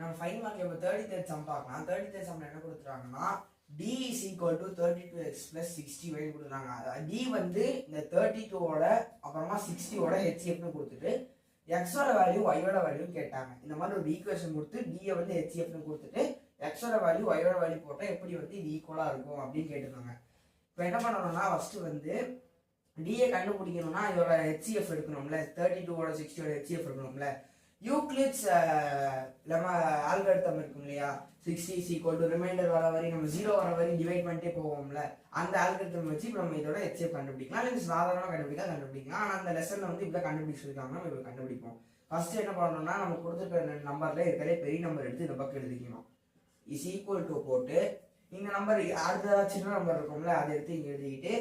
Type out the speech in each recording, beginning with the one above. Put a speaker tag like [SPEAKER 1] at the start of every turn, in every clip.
[SPEAKER 1] நம்ம fine mark இப்போ thirty third sum பார்க்கலாம். தேர்ட்டி தேர்ட் சம்ல என்ன கொடுத்துருக்காங்கன்னா T is equal to thirty two X plus sixty Y கொடுத்துருக்காங்க டி வந்து இந்த தேர்ட்டி டூவோட அப்புறமா சிக்ஸ்டியோட ஹெச்எஃப்னு கொடுத்துட்டு எக்ஸோட வேல்யூ ஒய்யோட வேல்யூ கேட்டாங்க. இந்த மாதிரி ஒரு ஈக்குவேஷன் கொடுத்து டியை வந்து ஹெச்எஃப்னு கொடுத்துட்டு எக்ஸோட வேல்யூ ஒய்யோட வேல்யூ போட்டால் எப்படி வந்து இது ஈக்குவலாக இருக்கும் அப்படின்னு கேட்டிருக்காங்க. இப்போ என்ன பண்ணணும்னா ஃபஸ்ட்டு வந்து டிஏ கண்டுபிடிக்கணும்னா இதோட ஹெச்சிஎஃப் எடுக்கணும்ல. தேர்ட்டி டூவோட சிக்ஸ்டியோட ஹெச்சிஎஃப் எடுக்கணும்ல. யூக்ளிட்ஸ் uh, நம்ம ஆல்கர்த்தம் இருக்கும் இல்லையா? சிக்ஸ்டி சீக்வல் டு ரிமைண்டர் வர வரையும் நம்ம ஜீரோ வர வரையும் டிவைட் பண்ணிட்டே போவோம்ல. அந்த ஆல்கர்த்தம் வச்சு இப்போ நம்ம இதோட எச்சே கண்டுபிடிக்கலாம். இல்லை சாதாரணமாக கண்டுபிடிக்கலாம் கண்டுபிடிக்கலாம். ஆனால் அந்த லெசனில் வந்து இப்படி கண்டுபிடிச்சு நம்ம இப்போ கண்டுபிடிப்போம். ஃபர்ஸ்ட் என்ன பண்ணணும்னா நம்ம கொடுத்துருக்க நம்பரில் இருக்கிற பெரிய நம்பர் எடுத்து இந்த பக்கம் எழுதிக்கணும். இஸ் ஈக்குவல் டு போட்டு இந்த நம்பர் அடுத்த சின்ன நம்பர் இருக்கும்ல அதை எடுத்து இங்கே எழுதிக்கிட்டு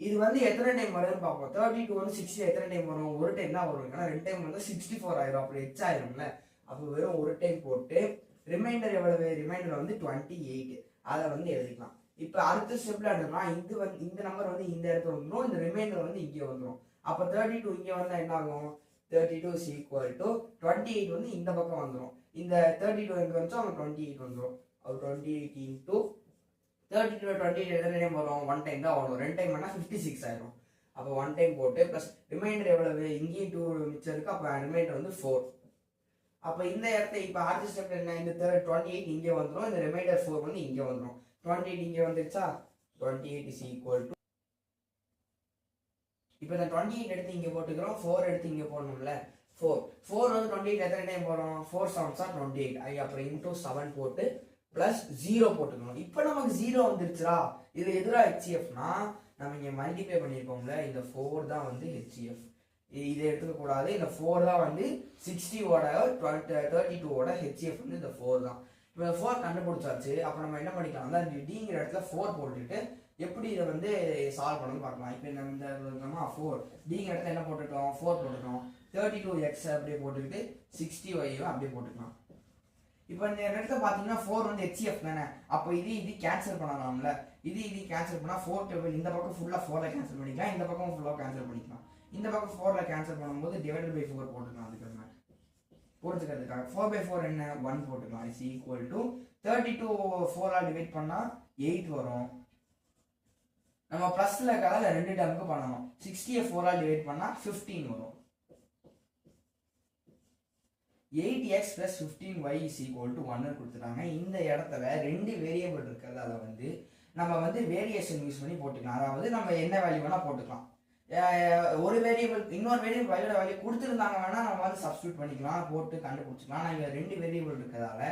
[SPEAKER 1] இது வந்து எத்தனை டைம் வருதுன்னு பார்ப்போம். தேர்ட்டி டூ வந்து சிக்ஸ்டி எத்தனை டைம் வரும்? ஒரு டைம் தான் வரும் ஏன்னா ரெண்டு டைம் வந்து சிக்ஸ்டி ஃபோர் ஆயிரும். அப்படி எச் ஆயிரும்ல. அப்போ வெறும் ஒரு டைம் போட்டு ரிமைண்டர் எவ்வளவு? ரிமைண்டர் வந்து டுவெண்ட்டி எயிட் அதை வந்து எழுதிக்கலாம். இப்போ அடுத்த ஸ்டெப்ல எடுத்தோம்னா இது வந்து இந்த நம்பர் வந்து இந்த இடத்துல வந்துடும் இந்த ரிமைண்டர் வந்து இங்கே வந்துடும் அப்போ தேர்ட்டி டூ இங்கே வந்தால் என்ன ஆகும் thirty two is equal to twenty eight வந்து இந்த பக்கம் வந்துடும் இந்த தேர்ட்டி டூ எங்கே வந்துச்சோ அவங்க டுவெண்ட்டி எயிட் வந்துடும் அது twenty eight into thirty two twenty எத்தனை டைம் வரும்? ஒன் டைம் தான் வரும். ரெண்டு டைம் பண்ணால் ஃபிஃப்டி சிக்ஸ் ஆயிரும். அப்போ ஒன் டைம் போட்டு ப்ளஸ் ரிமைண்டர் எவ்வளவு? இங்கேயும் டூ மிச்சம் இருக்கு. அப்போ ரிமைண்டர் வந்து ஃபோர் அப்போ இந்த இடத்த இப்போ ஆர்ஜி ஸ்டெப் என்ன? இந்த தேர்ட் டுவெண்ட்டி எயிட் இங்கே வந்துடும் இந்த ரிமைண்டர் ஃபோர் வந்து இங்கே வந்துடும் டுவெண்ட்டி எயிட் இங்கே வந்துருச்சா? Twenty eight is equal to இப்போ இந்த டுவெண்ட்டி எயிட் எடுத்து இங்கே போட்டுக்கிறோம். ஃபோர் எடுத்து இங்கே போடணும்ல. ஃபோர் ஃபோர் வந்து டுவெண்ட்டி எயிட் எத்தனை டைம் போகிறோம் ஃபோர் செவன் டுவெண்ட்டி எயிட் ஐ அப்புறம் இன்டூ செவன் போட்டு ப்ளஸ் ஜீரோ போட்டுக்கணும். இப்போ நமக்கு ஜீரோ வந்துருச்சுடா. இது எதிராக ஹெச்இஎஃப்னா நம்ம இங்கே மல்டிப்ளை பண்ணியிருக்கோம்ல இந்த ஃபோர் தான் வந்து ஹெச்இஎஃப் இதை எடுத்துக்கக்கூடாது. இந்த ஃபோர் தான் வந்து சிக்ஸ்டியோட டுவெண்ட்டி தேர்ட்டி டூவோட ஹெச்இஎஃப் வந்து இந்த ஃபோர் தான். இப்போ ஃபோர் கண்டுபிடிச்சாச்சு. அப்போ நம்ம என்ன பண்ணிக்கலாம் அந்த டிங்கிற இடத்துல ஃபோர் போட்டுட்டு எப்படி இதை வந்து சால்வ் பண்ணணும்னு பார்க்கலாம். இப்போ நம்ம இந்த விதமாக ஃபோர் டிங்கிற இடத்துல என்ன போட்டுட்டோம் ஃபோர் போட்டுட்டோம் தேர்ட்டி டூ எக்ஸ் அப்படியே போட்டுக்கிட்டு சிக்ஸ்டி ஒய்யும் அப்படியே போட்டுக்கலாம். இப்போ இந்த இடத்துல பார்த்தீங்கன்னா ஃபோர் வந்து ஹெச்எஃப் தானே. அப்போ இது இது கேன்சல் பண்ணலாம்ல. இது இது கேன்சல் பண்ணால் ஃபோர் டேபிள் இந்த பக்கம் ஃபுல்லாக ஃபோரில் கேன்சல் பண்ணிக்கலாம். இந்த பக்கம் ஃபுல்லாக கேன்சல் பண்ணிக்கலாம். இந்த பக்கம் ஃபோரில் கேன்சல் பண்ணும்போது டிவைடட் பை ஃபோர் போட்டுக்கலாம் அதுக்காக. புரிஞ்சுக்கிறதுக்காக. ஃபோர் பை ஃபோர் என்ன? ஒன் போட்டுக்கலாம். Is equal to thirty two ஃபோராக divide பண்ணால் எயிட் வரும். நம்ம ப்ளஸில் இருக்கிறதால ரெண்டு டேமுக்கு பண்ணணும். சிக்ஸ்டியை ஃபோரால் டிவைட் பண்ணால் ஃபிஃப்டீன் வரும். Eight X plus fifteen Y is equal to ஒன்னு கொடுத்துட்டாங்க. இந்த இடத்துல ரெண்டு வேரியபிள் இருக்கிறதால வந்து நம்ம வந்து வேரியேஷன் யூஸ் பண்ணி போட்டுக்கலாம். அதாவது நம்ம என்ன வேல்யூ வேணால் போட்டுக்கலாம். ஒரு வேரியபிள் இன்னொரு வேரியபிள் வயோட வேல்யூ கொடுத்துருந்தாங்க வேணால் நம்ம வந்து சப்ஸ்டியூட் பண்ணிக்கலாம் போட்டு கண்டுபிடிச்சிக்கலாம். ஆனால் இங்கே ரெண்டு வேரியபிள் இருக்கிறதால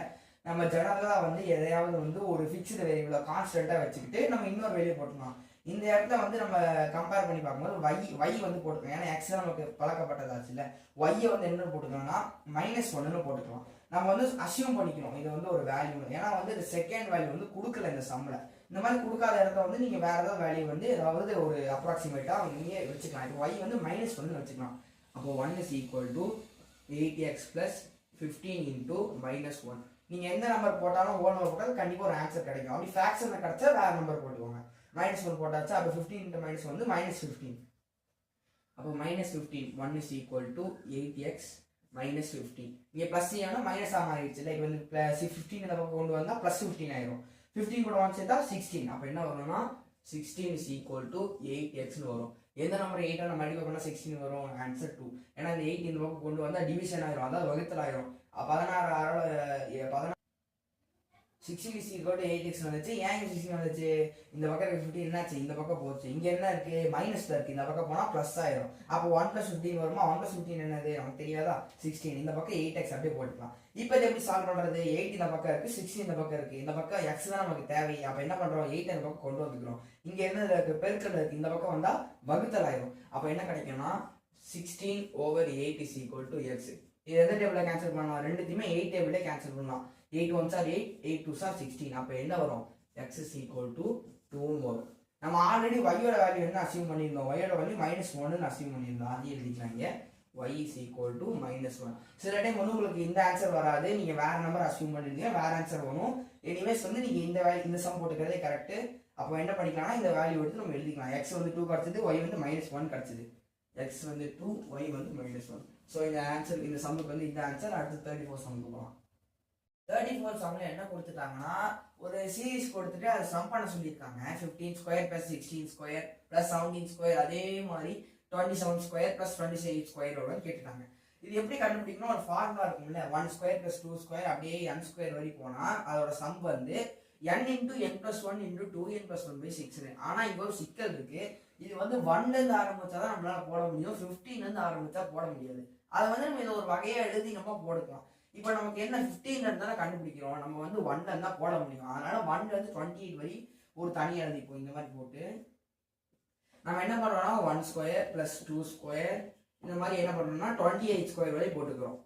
[SPEAKER 1] நம்ம ஜெனரலாக வந்து எதையாவது வந்து ஒரு ஃபிக்ஸ்டு வேரியபிளை கான்ஸ்டண்ட்டாக வச்சுக்கிட்டு நம்ம இன்னொரு வேல்யூ போட்டுக்கலாம். இந்த இடத்துல வந்து நம்ம கம்பேர் பண்ணி பார்க்கும்போது வை வை வந்து போட்டுக்கலாம். ஏன்னா எக்ஸ் நமக்கு பழக்கப்பட்டதாச்சு இல்லை ஒய்யை வந்து என்ன போட்டுக்கலாம்னா மைனஸ் ஒன்றுன்னு போட்டுக்கலாம். நம்ம வந்து அசியூம் பண்ணிக்கணும். இது வந்து ஒரு வேல்யூ ஏன்னா வந்து இந்த செகண்ட் வேல்யூ வந்து கொடுக்கல இந்த சம்மில் இந்த மாதிரி கொடுக்காத இடத்த வந்து நீங்கள் வேறு ஏதாவது வேல்யூ வந்து ஏதாவது ஒரு அப்ராக்சிமேட்டாக நீங்கள் வச்சுக்கலாம். இப்போ ஒய் வந்து மைனஸ் ஒன்று வச்சுக்கலாம். அப்போ one is equal to eighty X plus fifteen into minus one நீங்கள் எந்த நம்பர் போட்டாலும் ஓ நம்பர் போட்டாலும் கண்டிப்பாக ஒரு ஆன்சர் கிடைக்கும். அப்படி ஃபேக்ஷனில் கிடச்சா வேறு நம்பர் போட்டுக்கோங்க. மைனஸ் ஒன் போட்டாச்சா அப்போ ஃபிஃப்டீன் இன்ட்டு மைனஸ் வந்து மைனஸ் ஃபிஃப்டீன் அப்போ minus fifteen one is equal to eight X minus fifteen இங்கே ப்ளஸ் ஆனால் மைனஸாக மாறிடுச்சு. லைக் வந்து ப்ளஸ் ஃபிஃப்டீன் இந்த பக்கம் கொண்டு வந்தால் ப்ளஸ் ஃபிஃப்டீன் ஆயிரும். ஃபிஃப்டீன் கூட ஒன் சேர்த்தா சிக்ஸ்டீன் அப்போ என்ன வரும்னா sixteen is equal to eight எக்ஸ்னு வரும். எந்த நம்பர் எயிட்டாக நம்ம மல்டிப்ளை பண்ணால் சிக்ஸ்டீன் வரும் ஆன்சர் டூ ஏன்னா இந்த எயிட் இந்த பக்கம் கொண்டு வந்தால் டிவிஷன் ஆயிரும் அதாவது வகுத்தல் ஆயிரும். பதினாறு ஆறோட பதினாறு sixty is equal to eight X வந்துச்சு. ஏன் இங்கே வந்துச்சு? இந்த பக்கம் இருக்க ஃபிஃப்டின் என்னாச்சு? இந்த பக்கம் போச்சு. இங்கே என்ன இருக்கு? மைனஸ்ல இருக்கு. இந்த பக்கம் போனால் ப்ளஸ் ஆயிரும். அப்போ ஒன் ப்ளஸ் ஃபிஃப்டின் வருமா? ஒன் ப்ளஸ் ஃபிஃப்டின் என்னது? நமக்கு தெரியாதா? சிக்ஸ்டீன் இந்த பக்கம் எயிட் எக்ஸ் அப்படியே போட்டுக்கலாம். இப்போ இது எப்படி சால்வ் பண்ணுறது எயிட் இந்த பக்கம் இருக்கு சிக்ஸ்டீன் இந்த பக்கம் இருக்கு. இந்த பக்கம் எக்ஸ் தான் நமக்கு தேவை. அப்போ என்ன பண்ணுறோம் எயிட் இந்த பக்கம் கொண்டு வந்துக்கிறோம். இங்கே என்ன இருக்கு? பெருக்கல் இருக்கு. இந்த பக்கம் வந்தால் வகுத்தல் ஆயிரும். அப்போ என்ன கிடைக்கும்னா sixteen over eight is equal to x இது எந்த டேபிளில் கேன்சல் பண்ணலாம்? ரெண்டுத்தையுமே எயிட் டேபிளே கேன்சல் பண்ணலாம். Eight one sir eight eight two sir sixteen அப்போ என்ன வரும்? எக்ஸ் இஸ் ஈக்குவல் டு டூன்னு வரும். நம்ம ஆல்ரெடி ஒய்யோட வேல்யூ என்ன அசீவ் பண்ணியிருந்தோம்? ஒய்யோட வேல்யூ மைனஸ் ஒன்னு அசீவ் பண்ணியிருந்தோம். அதையும் எழுதிக்கிறாங்க Y is equal to minus one சில டைம் வந்து உங்களுக்கு இந்த ஆன்சர் வராது. நீங்கள் வேற நம்பர் அசீவ் பண்ணிருந்தீங்க. வேற ஆன்சர் வரும். எனிவேஸ் வந்து நீங்கள் இந்த வேல்யூ இந்த சம் போட்டுக்கிறதே கரெக்ட் அப்போ என்ன பண்ணிக்கலாம்னா இந்த வேல்யூ எடுத்து நம்ம எழுதிக்கலாம். எக்ஸ் வந்து டூ கிடச்சிது ஒய் வந்து மைனஸ் ஒன் கிடச்சது. எக்ஸ் வந்து டூ ஒய் வந்து மைனஸ் ஒன் ஸோ இந்த ஆன்சர் இந்த சம்முக்கு வந்து இந்த ஆன்சர் அடுத்து தேர்ட்டி ஃபோர் சம்முக்கு போகலாம். தேர்ட்டி ஃபோர் சம்ல என்ன கொடுத்துட்டாங்கன்னா ஒரு சீரீஸ் கொடுத்துட்டு அதை சம் பண்ண சொல்லியிருக்காங்க. Fifteen square plus sixteen square plus seventeen square அதே மாதிரி twenty seven square plus twenty seven ஸ்கொயரோட கேட்டுட்டாங்க. இது எப்படி கண்டுபிடிக்கணும் ஒரு ஃபார்முலா இருக்கும்ல. One square plus two square அப்படியே என் ஸ்கொயர் வரை போனால் அதோட சம் வந்து N into N plus one into two N plus one by six ஆனால் இங்கே ஒரு சிக்கல் இருக்கு. இது வந்து ஒன்லேருந்து ஆரம்பிச்சா தான் நம்மளால போட முடியும். 15 ல ஆரம்பிச்சா போட முடியாது. அதை வந்து நம்ம இதை ஒரு வகையாக எழுதி நம்ம போட்டுக்கலாம். இப்போ நமக்கு என்ன 15 இருந்தாலும் கண்டுபிடிக்கிறோம். நம்ம வந்து ஒன்ல இருந்தா போட முடியும். அதனால ஒன்ல இருந்து டுவெண்ட்டி எயிட் வரை ஒரு தனி எழுதிப்போம் இந்த மாதிரி போட்டு நம்ம என்ன பண்றோம்னா one square plus two square இந்த மாதிரி என்ன பண்றோம்னா டுவெண்ட்டி எயிட் ஸ்கொயர் வரை போட்டுக்கிறோம்.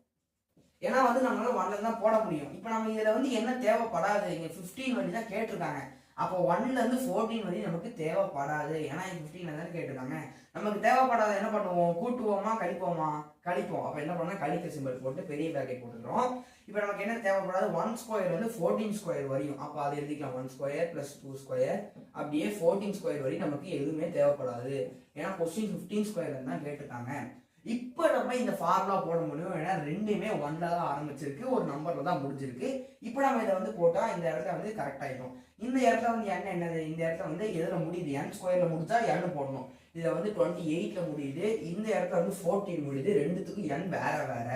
[SPEAKER 1] ஏன்னா வந்து நம்மளால ஒன்ல தான் போட முடியும். இப்போ நம்ம இதுல வந்து என்ன தேவைப்படாது? இங்க 15 வரை தான் கேட்டிருக்காங்க. அப்போ ஒன்ல இருந்து ஃபோர்டீன் வரை நமக்கு தேவைப்படாது. ஏன்னா இங்க 15 தானே கேட்டிருக்காங்க. நமக்கு தேவைப்படாத என்ன பண்ணுவோம்? கூட்டுவோமா? கழிப்போமா? கழிப்போம். அப்போ என்ன பண்ணால் கழிக்க சிம்பிள் போட்டு பெரிய பேக்கெட் போட்டுக்கிறோம். இப்போ நமக்கு என்ன தேவைப்படாது? ஒன் ஸ்கொயர் வந்து ஃபோர்டீன் ஸ்கொயர் வரையும். அப்போ அதை எழுதிக்கலாம். One square plus two square அப்படியே ஃபோர்டீன் ஸ்கொயர் வரையும் நமக்கு எதுவுமே தேவைப்படாது. ஏன்னா கொஸ்டின் ஃபிஃப்டீன் ஸ்கொயர் தான் கேட்டிருக்காங்க. இப்போ நம்ம இந்த ஃபார்முலா போட முடியும். ஏன்னா ரெண்டுமே ஒன்ல தான் ஆரம்பிச்சிருக்கு. ஒரு நம்பர்ல தான் முடிஞ்சிருக்கு. இப்போ நம்ம இதை வந்து போட்டால் இந்த இடத்துல வந்து கரெக்ட் ஆயிடும். இந்த இடத்துல வந்து என்ன என்னது? இந்த இடத்துல வந்து எதில் முடியுது? என் ஸ்கொயரில் முடிச்சா n போடணும். இதை வந்து டுவெண்ட்டி எயிட்டில் முடியுது. இந்த இடத்துல வந்து ஃபோர்டீன் முடியுது. ரெண்டுத்துக்கும் எண் வேற வேற.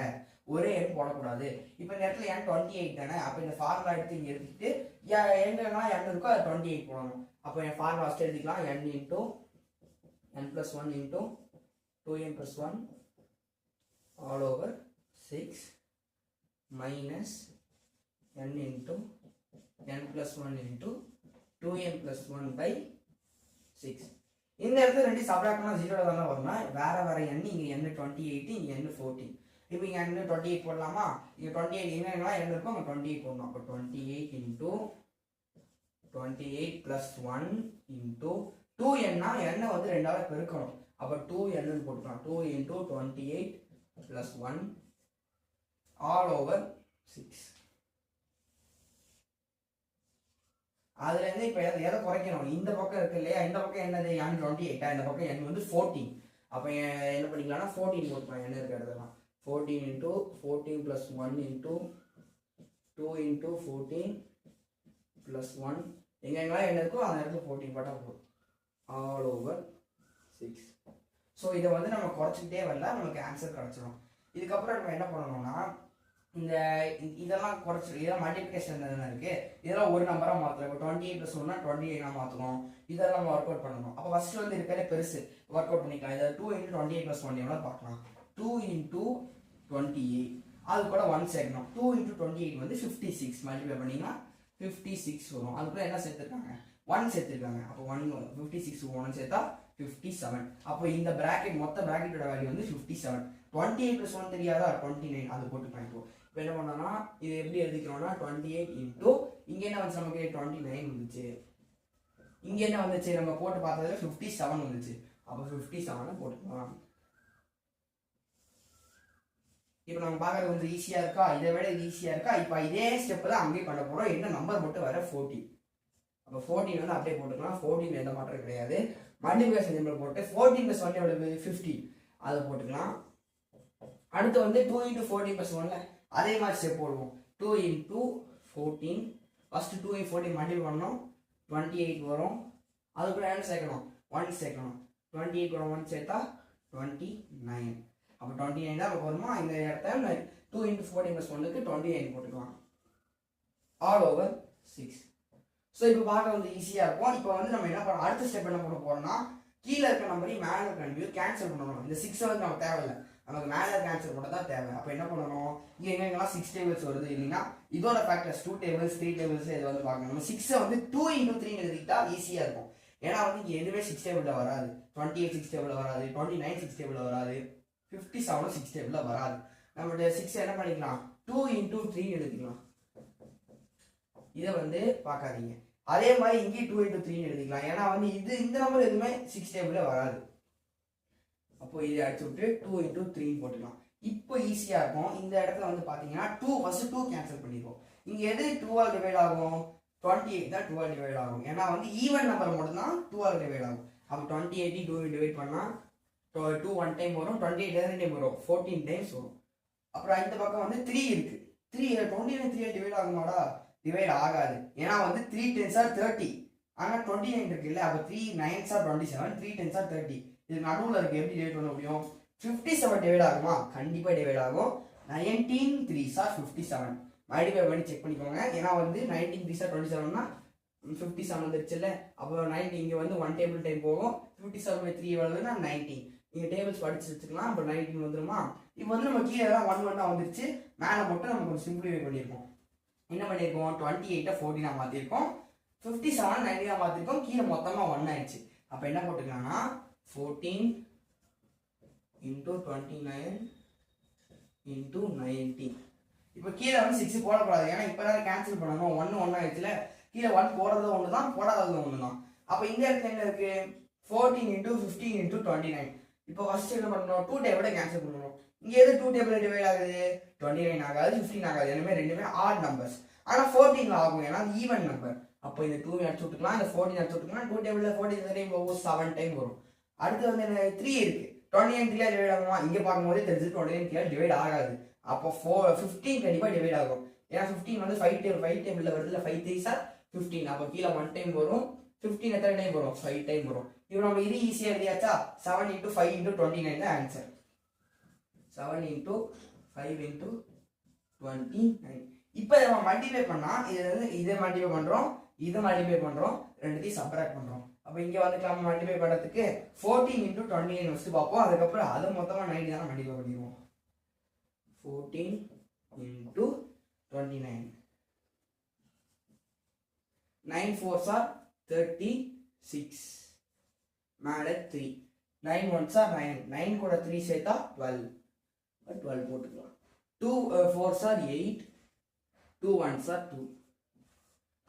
[SPEAKER 1] ஒரே எண் போடக்கூடாது. இப்போ இந்த இடத்துல எண் டுவெண்ட்டி எயிட் தானே? அப்போ இந்த ஃபார்முலா எடுத்து இங்கே எடுத்துட்டு எங்கெல்லாம் எண் இருக்கோ அது டுவெண்ட்டி எயிட் போடணும். அப்போ என் ஃபார்முலா ஃபஸ்ட் எழுதிக்கலாம். n into N plus one into two N plus one all over six minus N into N plus one into two N plus one by six இந்த இடத்துல ரெண்டு சப்ராக்ட்னா zero தானே வரும்னா வேறு வேறு எண் இங்கே எண்ணு டுவெண்ட்டி எயிட் இங்கே எண்ணு ஃபோர்டீன் இப்போ இங்கே எண்ணு டுவெண்ட்டி எயிட் போடலாமா? இங்கே டுவெண்ட்டி எயிட் எங்கெல்லாம் என் இருக்கும் அங்கே டுவெண்ட்டி எயிட் போடணும். அப்போ twenty eight into twenty eight plus one into two எண்ணா எண்ணை வந்து ரெண்டாவது பெருக்கணும். அப்போ டூ எண்ணுன்னு போட்டுக்கலாம். Two into twenty eight plus one all over six அதுல இருந்து இப்போ எதை எதை குறைக்கணும்? இந்த பக்கம் இருக்கு இல்லையா? இந்த பக்கம் என்னது? என் டுவெண்ட்டி எயிட்டா இந்த பக்கம் என் வந்து ஃபோர்டீன் அப்போ என்ன பண்ணிக்கலாம்னா ஃபோர்டீன் போட்டுக்கலாம் என்ன இருக்க இடத்துலாம் fourteen into fourteen plus one into two into fourteen plus one எங்கெங்கெல்லாம் என்ன இருக்கோ அந்த இடத்துல ஃபோர்டீன் போட்டால் போதும். ஆல் ஓவர் சிக்ஸ் ஸோ இதை வந்து நம்ம குறைச்சிக்கிட்டே வரல. நமக்கு ஆன்சர் கிடச்சிடும் இதுக்கப்புறம் நம்ம என்ன பண்ணணும்னா இந்த இதெல்லாம் குறைச்சி இதெல்லாம் மல்டிபிகேஷன் தானே இருக்குது இதெல்லாம் ஒரு நம்பராக மாற்றலாம் இப்போ டுவெண்ட்டி எயிட் ப்ளஸ் ஒன்னா டுவெண்ட்டி எயிட் மாற்றணும் இதெல்லாம் நம்ம ஒர்க் அவுட் பண்ணணும். அப்போ ஃபர்ஸ்ட் வந்து இருக்கிற பெருசு. ஒர்க் அவுட் பண்ணிக்கலாம். இதை two into twenty eight plus one எவ்வளோ பார்க்கலாம். டூ இன்டூ டுவெண்ட்டி எயிட் அது கூட ஒன் சேர்க்கணும் டூ இன்ட்டு டுவெண்ட்டி எயிட் வந்து ஃபிஃப்டி சிக்ஸ் மல்டிப்ளை பண்ணிங்கன்னா ஃபிஃப்டி சிக்ஸ் வரும். அதுக்குள்ளே என்ன சேர்த்துருக்காங்க? ஒன் சேர்த்துருக்காங்க. அப்போ ஒன் ஃபிஃப்டி சிக்ஸ் ஒன்று சேர்த்தா ஃபிஃப்டி செவன் அப்போ இந்த ப்ராக்கெட் மொத்த ப்ராக்கெட்டோட வேல்யூ வந்து fifty seven twenty eight plus one தெரியாதா? டுவெண்ட்டி நைன் அது போட்டு பண்ணிப்போம் இப்போ என்ன பண்ணோம்னா இது எப்படி எழுதிக்கிறோம்னா டுவெண்ட்டி எயிட் இன்டூ இங்கே என்ன வந்து நமக்கு? டுவெண்ட்டி நைன் வந்துச்சு. இங்கே என்ன வந்துச்சு? நம்ம போட்டு பார்த்ததுல ஃபிஃப்டி செவன் வந்துச்சு. அப்போ ஃபிஃப்டி செவனை போட்டுக்கலாம். இப்போ நம்ம பார்க்கறது கொஞ்சம் ஈஸியாக இருக்கா? இதை விட இது ஈஸியாக இருக்கா? இப்போ இதே ஸ்டெப்பு தான் அங்கேயே பண்ண போகிறோம் என்ன நம்பர் மட்டும் வர ஃபோர்டீன் அப்போ ஃபோர்டீன் வந்து அப்படியே போட்டுக்கலாம். ஃபோர்டீன் எந்த மாற்றம் கிடையாது. மல்டிபிகேஷன் சிம்பிள் போட்டு ஃபோர்டீன் ப்ளஸ் ஒன் எவ்வளவு? ஃபிஃப்டி அதை போட்டுக்கலாம். அடுத்து வந்து டூ இன்ட்டு ஃபோர்டீன் ப்ளஸ் ஒன்ல அதே மாதிரி ஸ்டெப் போடுவோம். Two into fourteen first two in fourteen multiple பண்ணோம். டுவெண்ட்டி எயிட் வரும். அதுக்குள்ள என்ன சேர்க்கணும்? ஒன் சேர்க்கணும். டுவெண்ட்டி எயிட் கூட ஒன் சேர்த்தா டுவெண்ட்டி நைன் அப்போ டுவெண்ட்டி நைன் தான் வருமா இந்த இடத்த டூ இன்ட்டு ஃபோர்டீன் ப்ளஸ் ஒன்றுக்கு டுவெண்ட்டி நைன் போட்டுக்கலாம். ஆல் ஓவர் சிக்ஸ் ஸோ இப்போ பார்க்க வந்து ஈஸியாக இருக்கும். இப்போ வந்து நம்ம என்ன பண்ணோம் அடுத்த ஸ்டெப் என்ன பண்ண போகிறோம்னா கீழே இருக்க நம்பரையும் மேலே இருக்க நம்பரையும் கேன்சல் பண்ணணும். இந்த சிக்ஸ் வந்து நமக்கு தேவையில்லை. நமக்கு மேலே ஆன்சர் மட்டும் தான் தேவை. அப்போ என்ன பண்ணணும்? இங்கே எங்கெங்கெல்லாம் சிக்ஸ் டேபிள்ஸ் வருது இல்லைன்னா இதோட factors two tables three tables இது வந்து பார்க்கணும். நம்ம சிக்ஸை வந்து டூ இன்டூ த்ரீ எழுதிட்டா ஈஸியாக இருக்கும். ஏன்னா வந்து இங்கே எதுவுமே சிக்ஸ் டேபிளில் வராது. டுவெண்ட்டி எயிட் சிக்ஸ் டேபிளில் வராது. டுவெண்ட்டி நைன் சிக்ஸ் டேபிளில் வராது. ஃபிஃப்டி செவனும் சிக்ஸ் டேபிளில் வராது. நம்மளுடைய சிக்ஸ் என்ன பண்ணிக்கலாம்? டூ இன்டூ த்ரீ எழுதிக்கலாம். இதை வந்து பார்க்காதீங்க. அதே மாதிரி இங்கேயும் டூ இன்டூ த்ரீன்னு எழுதிக்கலாம். ஏன்னா வந்து இது இந்த நம்பர் எதுவுமே சிக்ஸ் டேபிளில் வராது. அப்போ இதை அடிச்சு விட்டு டூ இன்டூ த்ரீ போட்டுக்கலாம். இப்போ ஈஸியாக இருக்கும். இந்த இடத்துல வந்து பார்த்தீங்கன்னா டூ ஃபஸ்ட்டு டூ கேன்சல் பண்ணிப்போம் இங்கே எது டூவால் டிவைட் ஆகும்? டுவெண்ட்டி எயிட் தான் டூவால் டிவைட் ஆகும். ஏன்னா வந்து ஈவன் நம்பர் மட்டும் தான் டூவால் டிவைட் ஆகும். அப்போ டுவெண்ட்டி எயிட்டி டூ டிவைட் பண்ணால் டூ ஒன் டைம் வரும். டுவெண்ட்டி எயிட் ரெண்டு டைம் வரும். ஃபோர்டீன் டைம்ஸ் வரும். அப்புறம் இந்த பக்கம் வந்து த்ரீ இருக்கு. Three twenty nine three divide ஆகுமாடா? Divide ஆகாது. ஏன்னா வந்து த்ரீ டென்ஸ் ஆர் தேர்ட்டி ஆனால் டுவெண்ட்டி நைன் இருக்குல்ல அப்போ three nines are twenty seven three tens are thirty இது நடுவில் இருக்கு எப்படி டிவைட் பண்ண முடியும்? ஃபிஃப்டி செவன் டிவைட் ஆகுமா? கண்டிப்பாக டிவைட் ஆகும். நைன்டீன் த்ரீ சார் ஃபிஃப்டி செவன் மல்டிஃபை பண்ணி செக் பண்ணிக்கோங்க. ஏன்னா வந்து nineteen three twenty seven fifty seven வந்துருச்சுல்ல அப்போ நைன்டி இங்கே வந்து ஒன் டேபிள் டைம் போகும். ஃபிஃப்டி செவன் பை த்ரீ எவ்வளோன்னா நைன்டீன் நீங்கள் டேபிள்ஸ் படிச்சு வச்சுக்கலாம். அப்போ நைன்டீன் வந்துருமா? இப்போ வந்து நம்ம கீழே எல்லாம் ஒன் ஒன்னாக வந்துருச்சு. மேலே மட்டும் நம்ம கொஞ்சம் சிம்பிளிஃபை பண்ணியிருக்கோம் என்ன பண்ணியிருக்கோம் டுவெண்ட்டி எயிட்டை ஃபோர்டீனாக மாற்றிருக்கோம் ஃபிஃப்டி செவன் நைன்டீனாக மாற்றிருக்கோம் கீழே மொத்தமாக ஒன் ஆயிடுச்சு. அப்போ என்ன போட்டுக்கலாம்னா fourteen into twenty nine into nineteen இப்போ கீழே வந்து சிக்ஸ் போடக்கூடாது. ஏன்னா இப்போ தான் கேன்சல் பண்ணணும். ஒன்று ஒன்று ஆயிடுச்சுல. கீழே ஒன் போடுறது ஒன்று தான் போடாதது ஒன்று தான் அப்போ இந்த இடத்துல என்ன இருக்கு? Fourteen into fifteen into twenty nine இப்போ ஃபர்ஸ்ட் என்ன பண்ணணும்? டூ டேபிளை கேன்சல் பண்ணணும். இங்கே எது டூ டேபிள் டிவைட் ஆகுது? டுவெண்ட்டி நைன் ஆகாது ஃபிஃப்டீன் ஆகாது. ரெண்டுமே ரெண்டுமே ஆட் நம்பர்ஸ் ஆனால் ஃபோர்டீனில் ஆகும். ஏன்னா ஈவன் நம்பர் அப்போ இந்த டூ அடிச்சு விட்டுக்கலாம். இந்த ஃபோர்டீன் அடிச்சு விட்டுக்கலாம். டூ டேபிளில் ஃபோர்டீன் டைம் போகும் செவன் டைம் வரும். அடுத்து வந்து என்ன த்ரீ இருக்கு. டுவெண்ட்டி நைன் த்ரீயா டிவைட் ஆகுமா? இங்கே பார்க்கும்போது தெரிஞ்சு டுவெண்ட்டி நைன் த்ரீயா டிவைட் ஆகாது. அப்போ ஃபோர் ஃபிஃப்டீன் கண்டிப்பாக டிவைட் ஆகும். ஏன்னா ஃபிஃப்டீன் வந்து ஃபைவ் டைம் ஃபைவ் டேபிளில் வருதுல ஃபைவ் த்ரீ சார் ஃபிஃப்டீன் அப்போ கீழே ஒன் டைம் வரும். ஃபிஃப்டீன் எத்தனை டைம் வரும்? ஃபைவ் டைம் வரும். இப்போ நம்ம இது ஈஸியாக எழுதியாச்சா? Seven into five into twenty nine தான் answer seven into five into twenty nine இப்போ நம்ம மல்டிப்ளை பண்ணால் இதை வந்து இதை மல்டிப்ளை பண்ணுறோம் இதை மல்டிபை பண்ணுறோம் ரெண்டுத்தையும் சப்ராக்ட் பண்ணுறோம் அப்போ இங்கே வந்து நம்ம மல்டிப்ளை பண்ணுறதுக்கு fourteen into twenty nine first பார்ப்போம். அதுக்கப்புறம் அது மொத்தமாக நைன்டி தானே மல்டிபை பண்ணிடுவோம். Fourteen into twenty nine nine four sir thirty six மேலே த்ரீ நைன் ஒன் சார் நைன் நைன் கூட த்ரீ சேர்த்தா டுவெல் டுவெல் போட்டுக்கலாம். Two four sir eight two one சார் டூ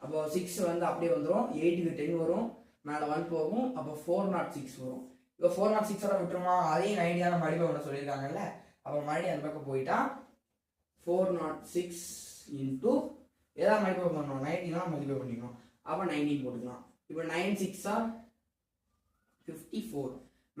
[SPEAKER 1] அப்போ சிக்ஸ் வந்து அப்படியே வந்துடும் எயிட்டுக்கு டென் வரும். மேலே ஒன் போகும். அப்போ ஃபோர் நாட் சிக்ஸ் வரும். இப்போ ஃபோர் நாட் சிக்ஸோட விட்டுருமா? அதையும் நைன்டி மறுபடியும் ஒன்று சொல்லியிருக்காங்கல்ல. அப்போ மறுபடியும் அந்த பக்கம் போயிட்டா ஃபோர் நாட் சிக்ஸ் இன்ட்டு எதாவது மல்டிப்ளை பண்ணணும். நைன்டி தான் பண்ணிக்கணும். அப்போ நைன்டீன் போட்டுக்கலாம். இப்போ நைன் சிக்ஸா ஃபிஃப்டி ஃபோர்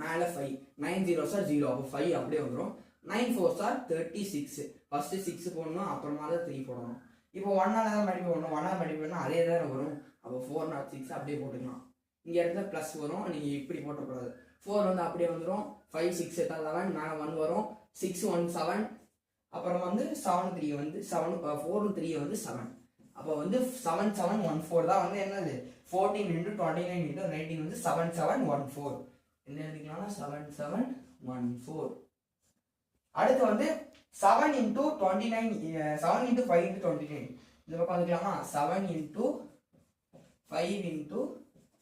[SPEAKER 1] மேலே five nine zero sir zero அப்போ ஃபைவ் அப்படியே வந்துடும் nine four sir thirty six first six போடணும். அப்புறமா தான் த்ரீ போடணும். இப்போ ஒன்னால் தான் மல்டிப்ளை பண்ணணும் ஒன்னால் மல்டிப்ளை பண்ணால் அதே தான் வரும். அப்போ ஃபோர் நாட் சிக்ஸ் அப்படியே போட்டுக்கலாம். இங்கே இடத்துல ப்ளஸ் வரும். நீங்கள் இப்படி போட்டக்கூடாது. ஃபோர் வந்து அப்படியே வந்துடும் ஃபைவ் சிக்ஸ் எட்டாவது லெவன் மேலே ஒன் வரும். சிக்ஸ் ஒன் செவன் அப்புறம் வந்து செவன் த்ரீ வந்து செவன் ஃபோர் த்ரீ வந்து செவன் அப்போ வந்து செவன் செவன் ஒன் ஃபோர் தான் வந்து என்னது? Fourteen into twenty nine into nineteen வந்து செவன் செவன் ஒன் ஃபோர் என்ன எழுதிக்கலாம்னா? செவன் செவன் ஒன் ஃபோர் அடுத்து வந்து seven into twenty nine seven into five into twenty nine இந்த பக்கம் வந்துக்கலாமா seven into five into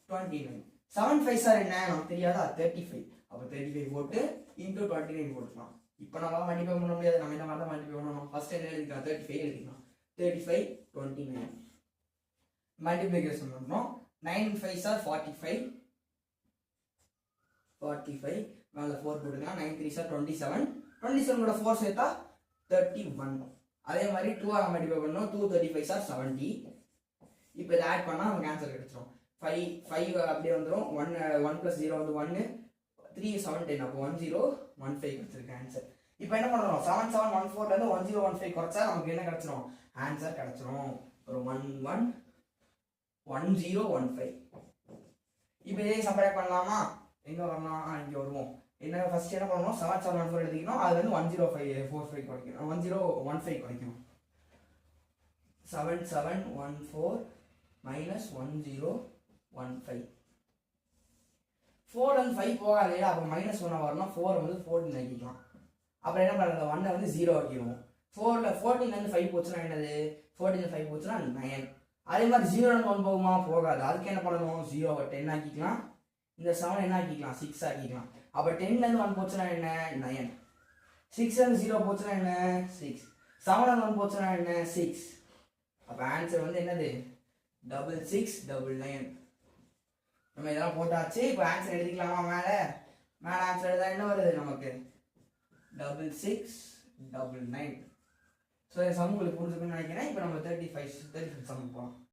[SPEAKER 1] twenty nine seven five sir என்ன? நமக்கு தெரியாதா? தேர்ட்டி ஃபைவ் அப்போ தேர்ட்டி ஃபைவ் போட்டு இன்டூ டுவெண்ட்டி நைன் போட்டுக்கலாம். இப்போ நம்ம மல்டிஃபை பண்ண முடியாது. நம்ம என்ன மாதிரி தான் மல்டிஃபை பண்ணணும்? ஃபர்ஸ்ட் என்ன எழுதிக்கலாம்? தேர்ட்டி ஃபைவ் எழுதிக்கலாம். Thirty five twenty nine multiplication பண்ணணும். Nine five sir forty five forty five மேலே ஃபோர் போட்டுக்கலாம் nine three sir twenty seven twenty seven four சேர்த்தா தேர்ட்டி ஒன் அதே மாதிரி டூ ஆக மல்டிஃபை பண்ணணும் two thirty five sir seventy இப்போ இதை ஆட் பண்ணால் நமக்கு ஆன்சர் கிடச்சிரும். ஃபைவ் ஃபைவ் அப்படியே வந்துடும் ஒன் ஒன் ப்ளஸ் ஜீரோ வந்து ஒன்று த்ரீ செவன் டென் அப்போ ஒன் ஜீரோ ஒன் ஃபைவ் கிடச்சிருக்கு ஆன்சர் இப்போ என்ன பண்ணுறோம் செவன் செவன் ஒன் ஃபோர்லேருந்து ஒன் ஜீரோ ஒன் ஃபைவ் குறைச்சா நமக்கு என்ன கிடச்சிரும்? ஆன்சர் கிடச்சிரும். ஒரு one one one zero one five இப்போ இதே சப்ரேட் பண்ணலாமா? எங்கே வரலாம்? இங்கே வருவோம். என்ன ஃபஸ்ட் என்ன பண்ணணும் செவன் செவன் ஒன் ஃபோர் எழுதிக்கணும். அது eh, வந்து one zero five four five குறைக்கணும். ஒன் ஜீரோ ஒன் ஃபைவ் குறைக்கணும். Seven seven one four minus one zero one five four and five போகாது அப்போ மைனஸ் ஒன்னாக வரணும். ஃபோர் வந்து ஃபோர்டின் ஆக்கிக்கலாம். அப்புறம் என்ன பண்ணுறது ஒன்னை வந்து ஜீரோ ஆக்கிடுவோம். ஃபோரில் ஃபோர்டீன்லேருந்து ஃபைவ் போச்சுன்னா என்னது? ஃபோர்டீன் ஃபைவ் போச்சுன்னா நயன் அதே மாதிரி ஜீரோலேருந்து ஒன் போகுமா? போகாது. அதுக்கு என்ன பண்ணணும்? ஜீரோவை டென் ஆக்கிக்கலாம்? இந்த செவன் என்ன ஆக்கிக்கலாம்? சிக்ஸ் ஆக்கிக்கலாம். அப்போ டென்லேருந்து ஒன் போச்சுன்னா என்ன? நயன் சிக்ஸ்லேருந்து ஜீரோ போச்சுன்னா என்ன? சிக்ஸ் செவன்லேருந்து ஒன் போச்சுன்னா என்ன? சிக்ஸ் அப்போ ஆன்சர் வந்து என்னது? டபுள் சிக்ஸ் டபுள் நைன் நம்ம இதெல்லாம் போட்டாச்சு. இப்போ ஆன்சர் எழுதிக்கலாமா மேலே? மேலே ஆன்சர் எழுதா என்ன வருது நமக்கு? Double six double nine so இந்த சம் உங்களுக்கு புரிஞ்சுக்கணும்னு நினைக்கிறேன். இப்போ நம்ம thirty five thirty five sum போகலாம்